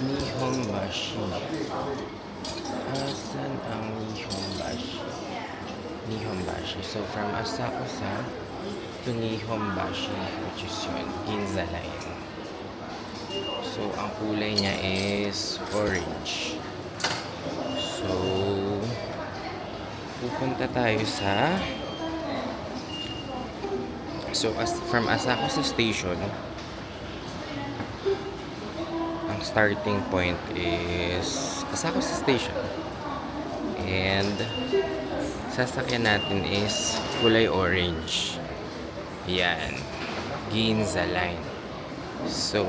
Nihonbashi. Asan ang Nihonbashi? Nihonbashi. So, from Asakusa to Nihonbashi, which is yun, Ginza Line. So, ang kulay niya is orange. So, pupunta tayo sa So, as, from Asakusa Station, starting point is Asakusa Station. And, sasakyan natin is kulay orange. Yan. Ginza Line. So,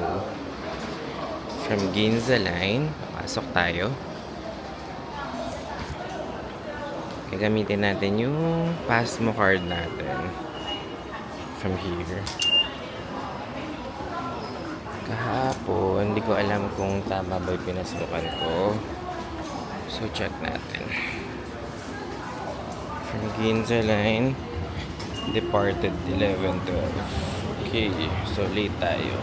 from Ginza Line, pasok tayo. Gagamitin natin yung Pasmo card natin from here. Kahapon, hindi ko alam kung tama ba yung pinasukan ko. So, check natin. From Ginza Line, departed 11.12. Okay, so late tayo.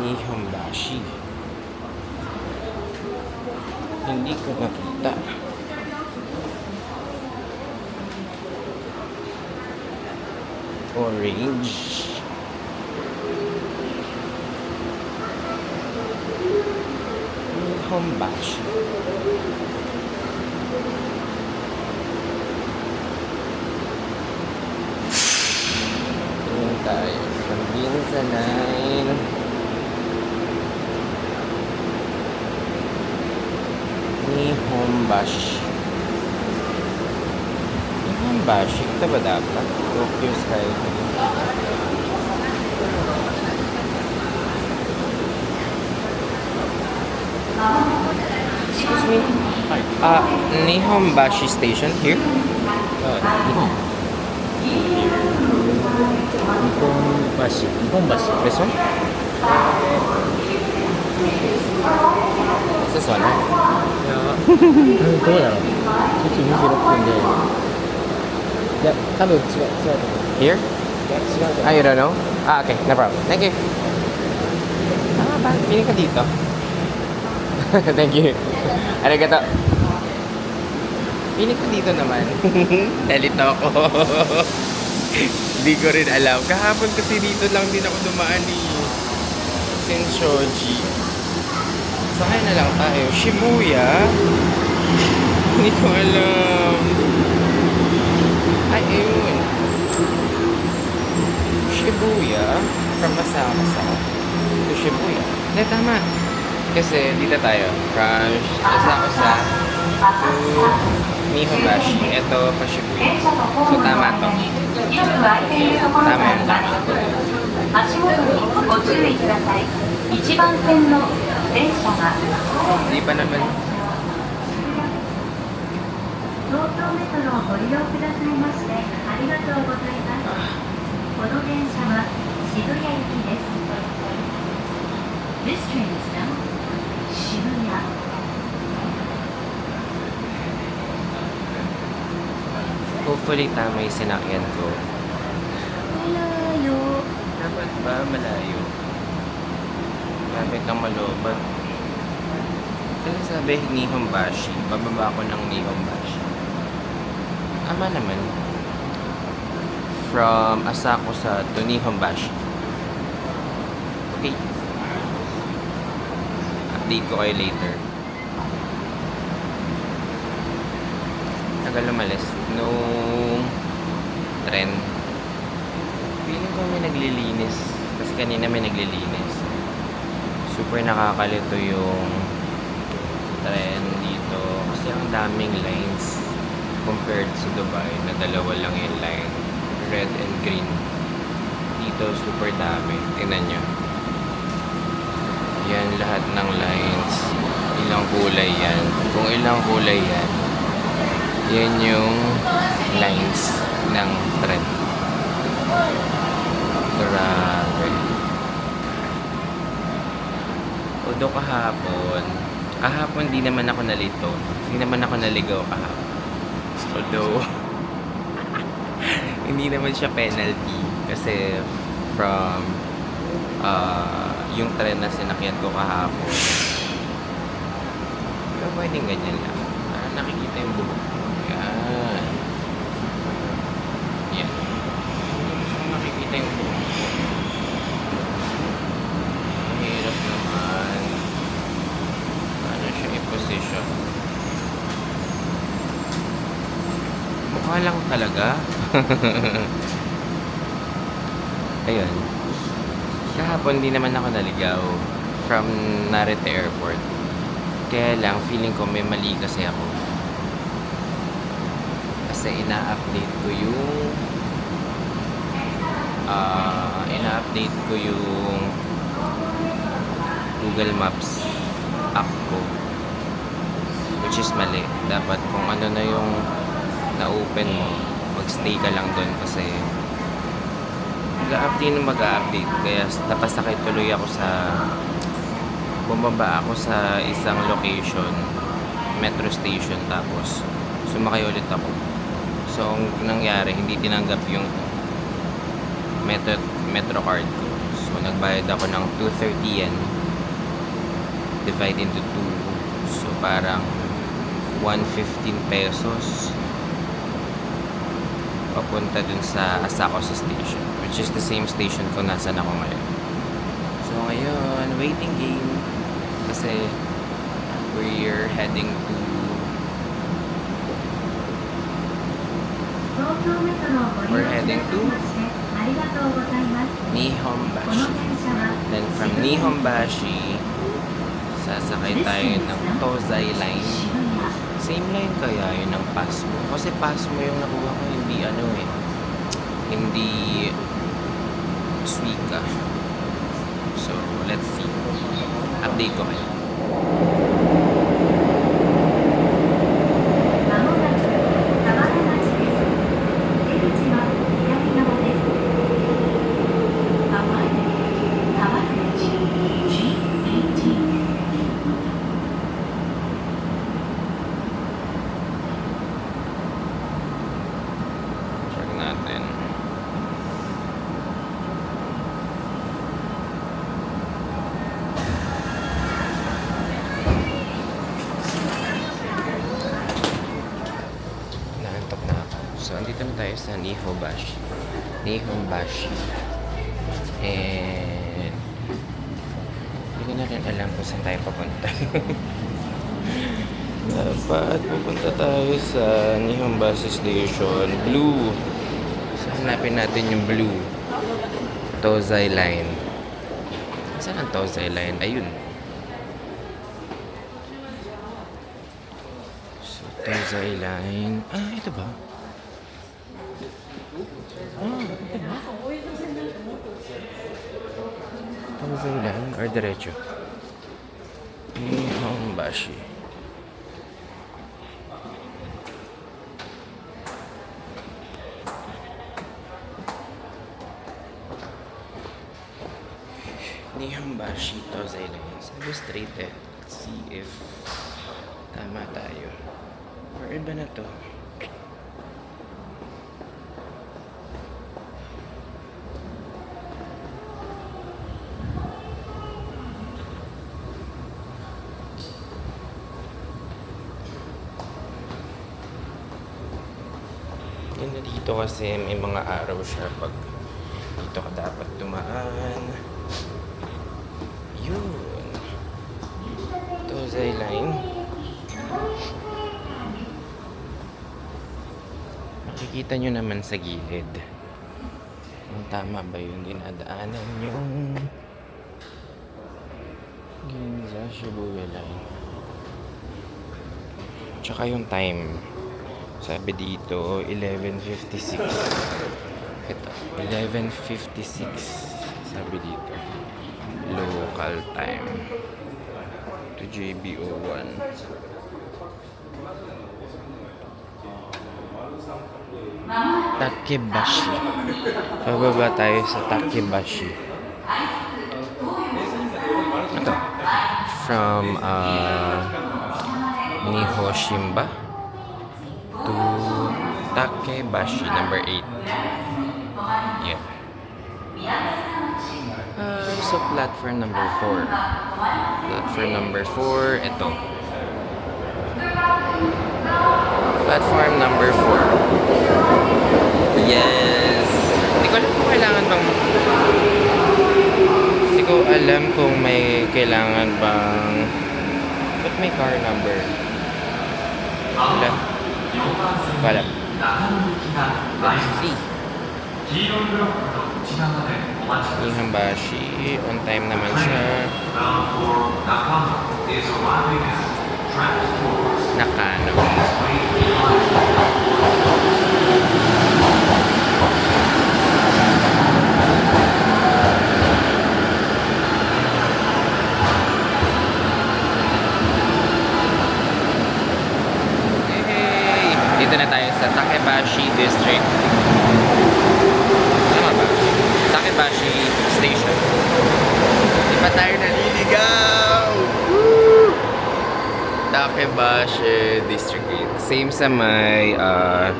Nihonbashi. Hindi ko makita. Orange. Nihonbashi. Tingin tayo. From Ginza Line. Nihonbashi. Nihonbashi? Ito ba dapat? Tokyo Sky. Excuse me. Uh, Nihonbashi Station here? 日本日本橋日本橋 This one? Is this one, right? いやうんどうだろう11時26分でいや多分違う違うと思う Here? いや違うと思 Ah, you don't know? Ah, okay. No problem. Thank you. Ah, bakit piling ka dito? Thank you. Arigato. Piling ko dito naman. Dalito ako. Hindi ko rin alam. Kahapon kasi dito lang din ako dumaan ni Senshoji. Sakay na lang tayo. Shibuya? Hindi ko alam. Ay, ayun. Shibuya from Masakasa to Shibuya. Hindi, tama Kasi dito tayo. From Masakasa to Nihonbashi. Ito pa Shibuya. So, tama to. Tama yun, tama. 足元にご注意ください。一番線の電車が Di pa naman. 東京メトロをご利用くださいましてありがとうございます。この電車は渋谷行きです。This train is now Hopefully, tama yung sinakyan ko. Malayo. Dapat ba malayo? Lapit ng malobat. Kasi sabi, Nihonbashi. Bababa ako ng Nihonbashi. Ama naman. From Asakusa to Nihonbashi. Okay. Update ko kayo later. tagal umalis nung tren. Feeling ko may naglilinis. Kasi kanina may naglilinis. Super nakakalito yung tren dito. Kasi ang daming lines compared sa Dubai na dalawa lang yung line. Red and green. Dito super dami. Tingnan nyo. Yan lahat ng lines. Ilang kulay yan. Kung ilang kulay yan, yan yung lines ng tren. Grabe. Although kahapon, kahapon di naman ako nalito. Hindi naman ako naligaw kahapon. Although, hindi naman siya penalty. Kasi from ah, yung tren na sinakyan ko kahapon. Pero pwedeng ganyan lang. Para nakikita yung buhok ko. Yan. Yan. Gusto ko makikita yung buhok ko. Ang hirap naman. Paano siya i-position? Mukha lang talaga. Ayun. Kahapon di naman ako naligaw from Narita Airport. Kaya lang, feeling ko may mali kasi ako. Kasi ina-update ko yung ah ina-update ko yung Google Maps app ko. Which is mali. Dapat kung ano na yung na-open mo, magstay ka lang doon kasi mag-update na mag-update. Kaya napasakay tuloy ako sa bumaba ako sa isang location metro station tapos sumakay ulit ako. So, ang nangyari, hindi tinanggap yung metro, metro card ko. So, nagbayad ako ng 230 yen divide into 2. So, parang 115 pesos papunta dun sa Asacosa Station, which is the same station kung nasan ako ngayon. So ngayon, waiting game kasi we're heading to We're heading to Nihonbashi. Then from Nihonbashi, sasakay tayo ng Tozai Line. Same line kaya yun ng Pasmo. Kasi Pasmo yung nakuha ko hindi ano eh. Hindi Suica. So, let's see. Update ko kayo. Nihonbashi. And... Hindi na rin alam kung saan tayo papunta. Dapat pupunta tayo sa Nihonbashi Station. Blue. So, hanapin natin yung blue. Tozai Line. Saan ang Tozai Line? Ayun. So, Tozai Line. Ah, ito ba? Ah, ito ba? Tozai Line or diretso? Nihonbashi. Nihonbashi Tozai Line. Sabi straight eh. Let's see if tama tayo. Or iba na to. Yun na dito kasi may mga araw siya pag dito ka dapat dumaan. Yun. Tozai Line. Makikita nyo naman sa gilid. Kung tama ba yung dinadaanan yung Ginza Shibuya Line. Tsaka yung time. Sabi dito, 11.56. Ito, 11.56. Sabi dito. Local time. To JBO1. Takebashi. Pababa tayo sa Takebashi. Ito. From uh, Nihoshimba to Takebashi number 8. Yeah. Uh, So, platform number 4. Platform number 4, ito. Platform number 4. Yes! Hindi ko alam kung kailangan bang... Hindi ko alam kung may kailangan bang... Ba't may car number? Wala. Wala. Ihambashi. On time naman siya. Nakano. Hey! Dito na tayo sa Takebashi District. Tama ba? Takebashi Station. Di pa tayo naliligaw! Woo! Takebashi District Gate. Same sa may uh,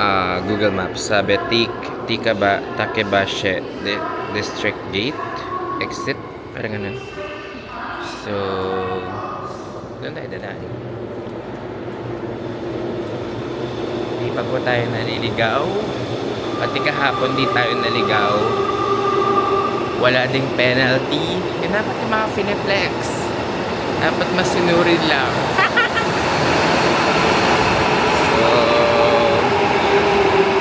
uh, Google Maps. Sabi, Tik, Tikaba, Takebashi Di- District Gate. Exit. Parang ganun. So, doon tayo dadaan. Hindi pa po tayo naliligaw. Pati kahapon di tayo naligaw. Wala ding penalty. Kaya dapat yung mga fineflex. Dapat masunurin lang. so,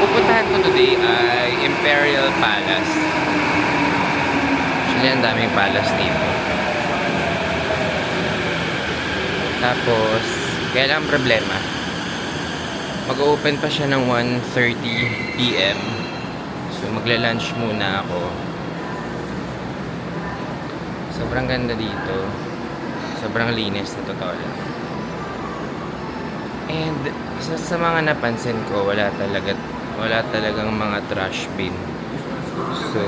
pupuntahan ko today ay Imperial Palace. Actually, daming palace dito. Tapos, kaya lang ang problema, mag-open pa siya ng 1.30 p.m. So, magla-lunch muna ako. Sobrang ganda dito. Sobrang linis na totoo lang. And, sa, sa mga napansin ko, wala talaga, wala talagang mga trash bin. So,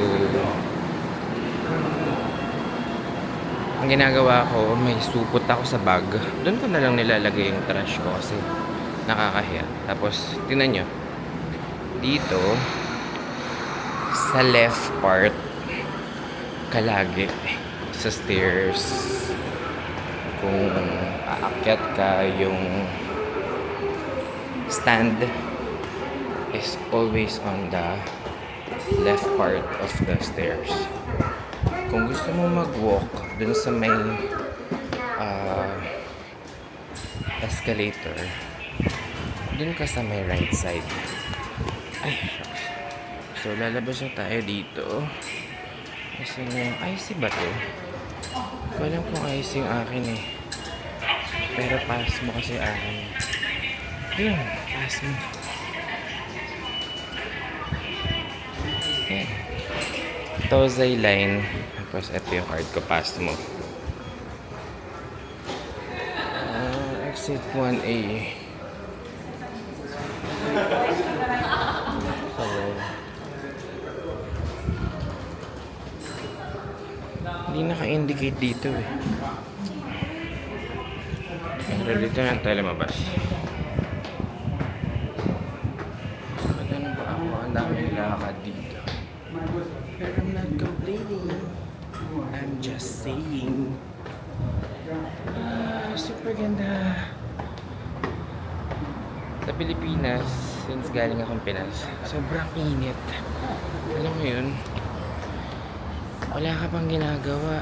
ang ginagawa ko, may supot ako sa bag. Doon ko na lang nilalagay yung trash ko kasi nakakahiya. Tapos, tingnan nyo. Dito, sa left part, kalagi, sa stairs, kung aakyat ka, yung stand is always on the left part of the stairs. Kung gusto mo mag-walk dun sa may ah, escalator, dun ka sa may right side. Ay. So, lalabas na tayo dito. Kasi yung IC ba to? Ko alam kung IC yung akin eh. Pero pass mo kasi akin. Yun, pass mo. Yan. Tozay line. Tapos ito yung ko, pass mo. Ah, exit 1A. So, hindi naka-indicate dito eh. Pero dito na tayo lumabas. Just saying. Ah, super ganda. Sa Pilipinas, since galing akong Pinas, sobrang init. Alam mo yun, wala ka pang ginagawa.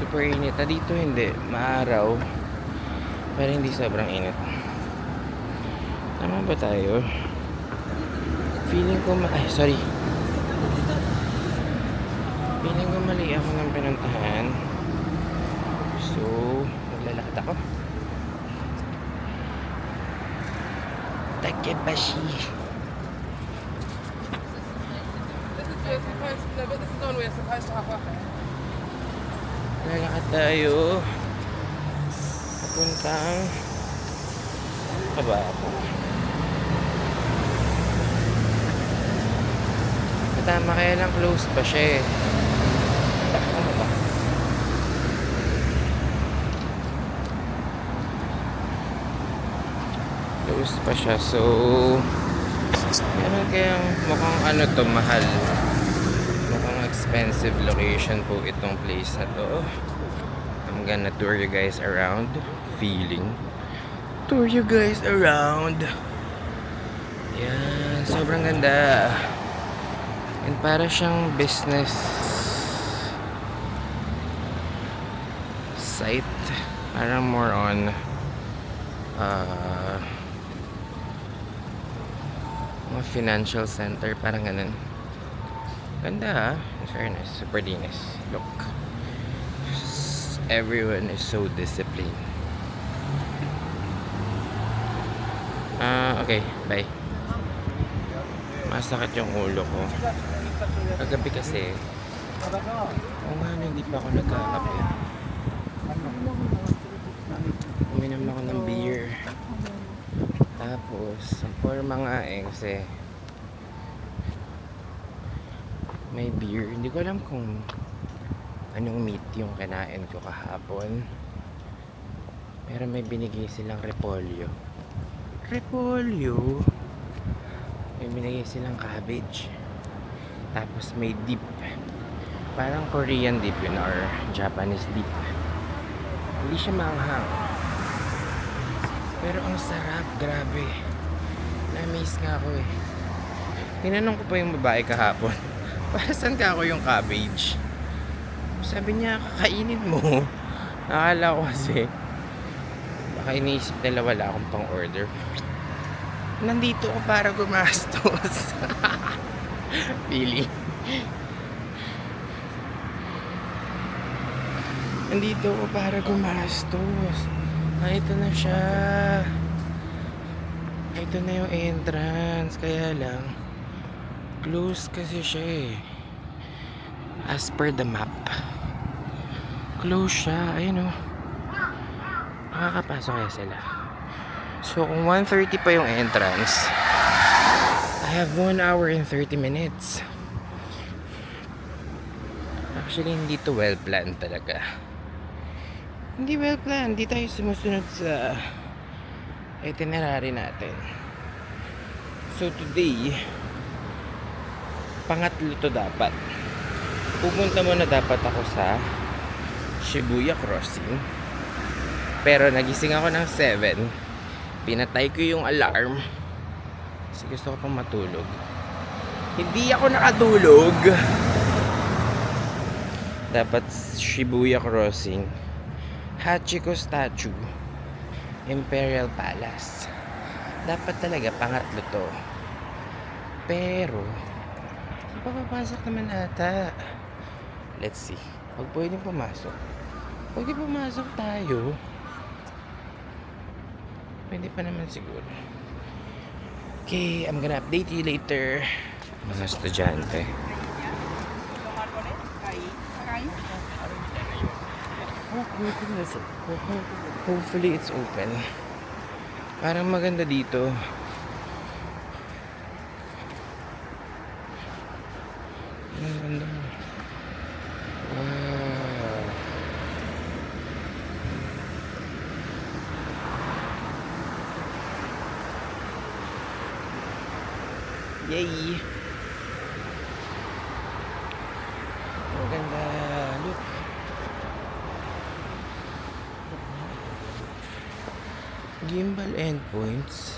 Super init. Na dito hindi, maaraw. Pero hindi sobrang init. Tama ba tayo? Feeling ko ma... Ay, sorry. Feeling ako ng pinuntahan. So, maglalakad ako. Takebashi. Lalakad tayo. Papuntang... Aba ako. Tama kaya lang close pa siya eh. Ano ba? Close pa siya so... Meron kayang mukhang ano to, mahal. Mukhang expensive location po itong place na to. I'm gonna tour you guys around. Feeling. Tour you guys around. Yan, sobrang ganda. And para siyang business site. Parang more on uh, mga financial center. Parang ganun. Ganda ah. In fairness, super dinis. Look. Everyone is so disciplined. Ah, okay. Bye. Masakit yung ulo ko. Kagabi kasi, oo nga, hindi pa ako nagkakape. Uminom ako ng beer. Tapos, ang forma nga eh, kasi may beer. Hindi ko alam kung anong meat yung kinain ko kahapon. Pero may binigay silang repolyo. Repolyo? May binigay silang cabbage. Tapos may dip. Parang Korean dip yun or Japanese dip. Hindi siya maanghang. Pero ang sarap, grabe. Na-amaze nga ako eh. Tinanong ko pa yung babae kahapon. Para saan ka ako yung cabbage? Sabi niya, kakainin mo. Nakala ko kasi, baka iniisip nila wala akong pang order. Nandito ako para gumastos. Feeling. Nandito ako para gumastos. Ah, ito na siya. Ito na yung entrance. Kaya lang, close kasi siya eh. As per the map. Close siya. Ayun o. Makakapasok kaya sila. So, kung 1.30 pa yung entrance, I have 1 hour and 30 minutes. Actually, hindi to well planned talaga. Hindi well planned. Hindi tayo sumusunod sa itinerary natin. So, today, pangatlo to dapat. Pupunta muna dapat ako sa Shibuya Crossing. Pero nagising ako ng 7. Pinatay ko yung alarm. Kasi gusto ko pang matulog. Hindi ako nakatulog. Dapat Shibuya Crossing. Hachiko Statue. Imperial Palace. Dapat talaga pangatlo to. Pero, papapasok naman ata. Let's see. Pag pwedeng pumasok. Pwede pumasok tayo. Pwede pa naman siguro. Okay, I'm gonna update you later. Mga estudyante. Hopefully it's open. Parang maganda dito. Ang ganda. Yay! Ang ganda. Look. Gimbal endpoints.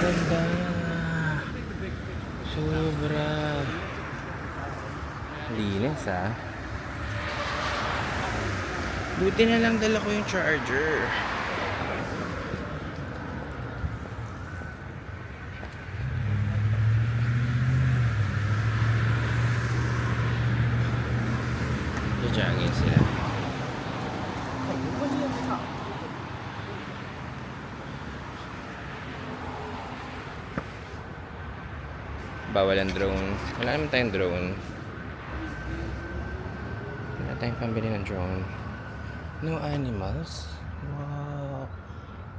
Ganda. Sobra. Linis ah. Buti na lang dala ko yung charger. Jogging sila. Bawal ang drone. Wala naman tayong drone. Wala tayong pambili ng drone. No animals. Wow.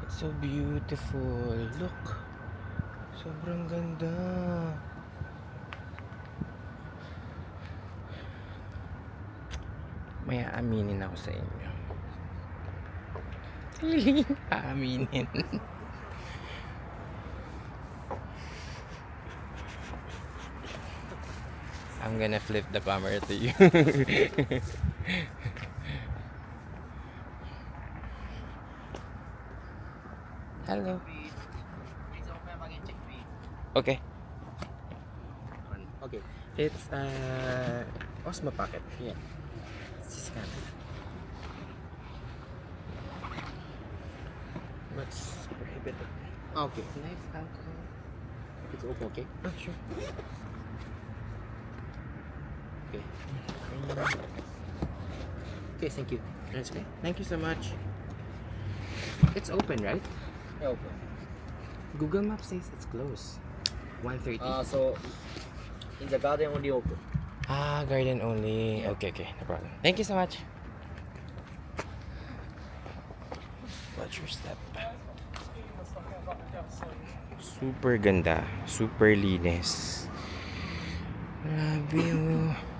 It's so beautiful. Look. Sobrang ganda. May aaminin ako sa inyo. Aaminin. I'm gonna flip the camera to you. Hello. Okay. Okay. It's uh Osmo Pocket. Yeah. Scan. What's prohibited? Okay. Alcohol. It's open, okay? Oh, sure. Okay. Okay, thank you. That's okay. Thank you so much. It's open, right? Yeah, open. Google Maps says it's closed. 1.30. Uh, so, in the garden only open. ah, garden only. Okay, okay. No problem. Thank you so much. Watch your step. Super ganda. Super linis. Grabe oh.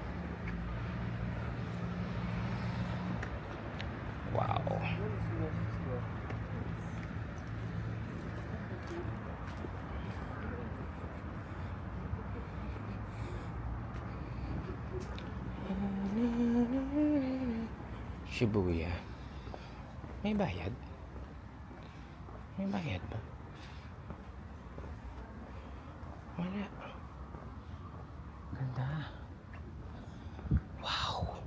Wala. Ganda. Wow.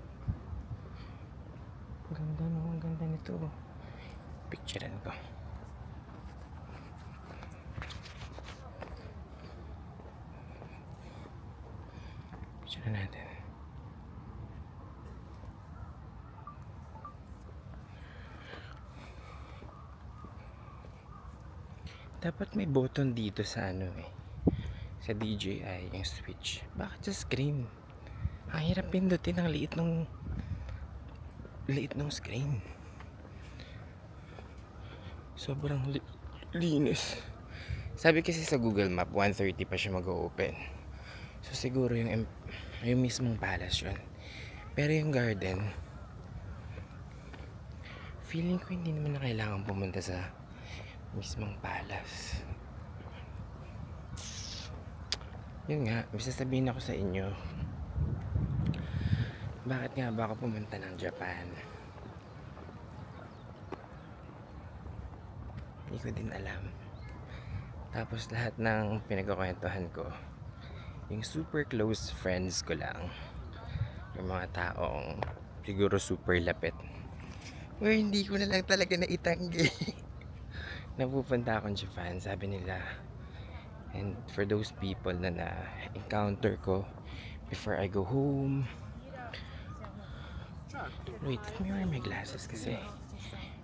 Ganda no, ang ganda nito. Picturean ko. Picturean natin. Dapat may button dito sa ano eh. Sa DJI yung switch. Bakit sa screen? Ang hirap pindutin ang liit ng liit ng screen. Sobrang li- linis. Sabi kasi sa Google Map 1.30 pa siya mag-open. So siguro yung yung mismong palace yun. Pero yung garden feeling ko hindi naman na kailangan pumunta sa mismong palace. Yun nga, may sasabihin ako sa inyo. Bakit nga ba ako pumunta ng Japan? Hindi ko din alam. Tapos lahat ng pinagkukwentuhan ko, yung super close friends ko lang. Yung mga taong siguro super lapit. Or hindi ko na lang talaga naitanggi. napupunta akong Japan, sabi nila. And for those people na na-encounter ko before I go home. Wait, let me wear my glasses kasi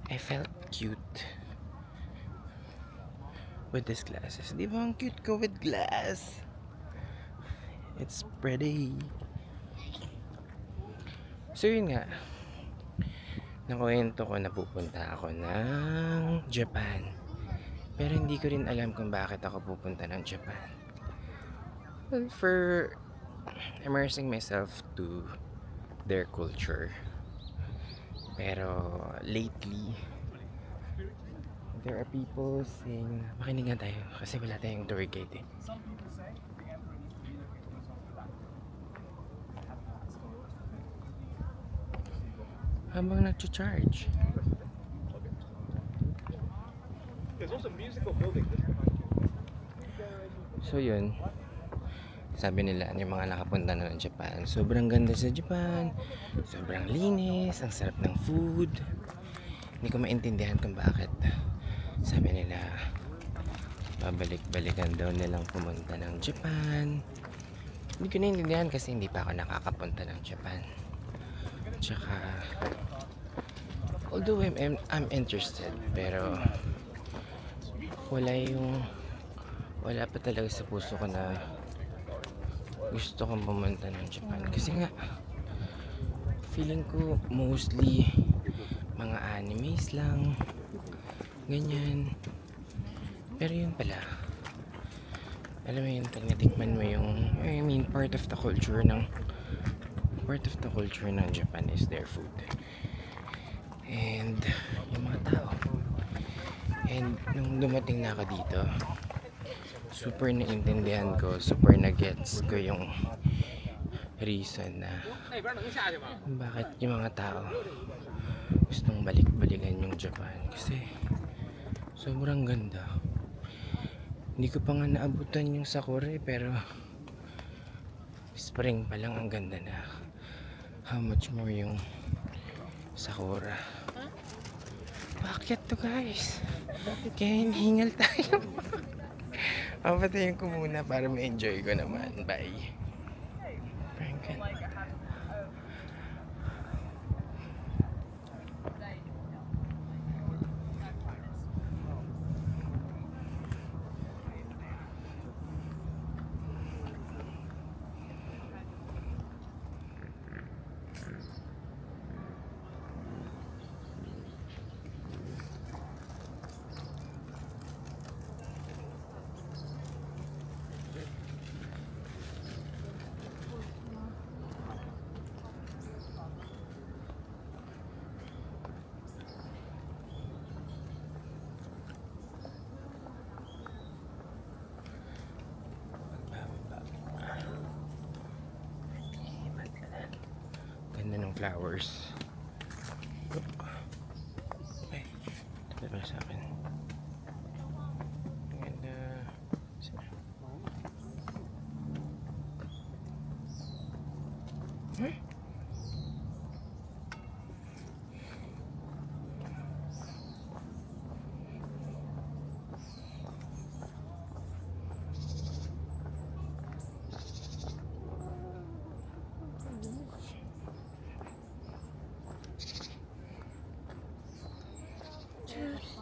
I felt cute with these glasses. Di ba ang cute ko with glass? It's pretty. So yun nga, nakuwento ko na pupunta ako ng Japan. Pero hindi ko rin alam kung bakit ako pupunta ng Japan. Well, for immersing myself to their culture. Pero lately, there are people saying, makinig nga tayo kasi wala tayong tour guide eh. Habang nag-charge. There's also musical buildings. So yun, sabi nila yung mga nakapunta na ng Japan, sobrang ganda sa Japan, sobrang linis, ang sarap ng food. Hindi ko maintindihan kung bakit. Sabi nila, babalik-balikan daw nilang pumunta ng Japan. Hindi ko naiintindihan kasi hindi pa ako nakakapunta ng Japan. Tsaka, although I'm, I'm interested, pero wala yung wala pa talaga sa puso ko na gusto kong pumunta ng Japan. Kasi nga feeling ko mostly mga animes lang ganyan. Pero yun pala. Alam mo yun pag natikman mo yung I mean part of the culture ng part of the culture ng Japan is their food. And yung mga tao and nung dumating na ako dito super naiintindihan ko, super na-gets ko yung reason na bakit yung mga tao gustong balik-balikan yung Japan. Kasi sobrang ganda. Hindi ko pa nga naabutan yung Sakura eh, pero spring pa lang ang ganda na. How much more yung Sakura. Bakit to guys? Kaya hingal tayo. Papatayin ko muna para ma-enjoy ko naman. Bye. Flowers.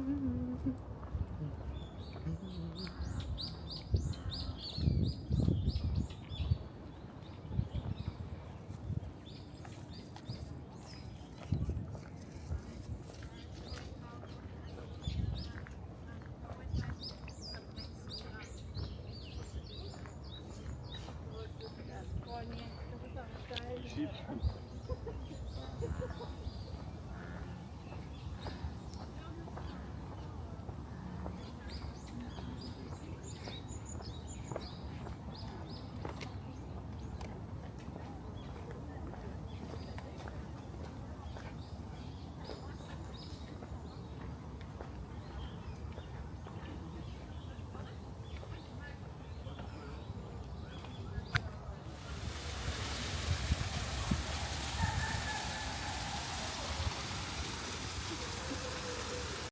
Mm-hmm.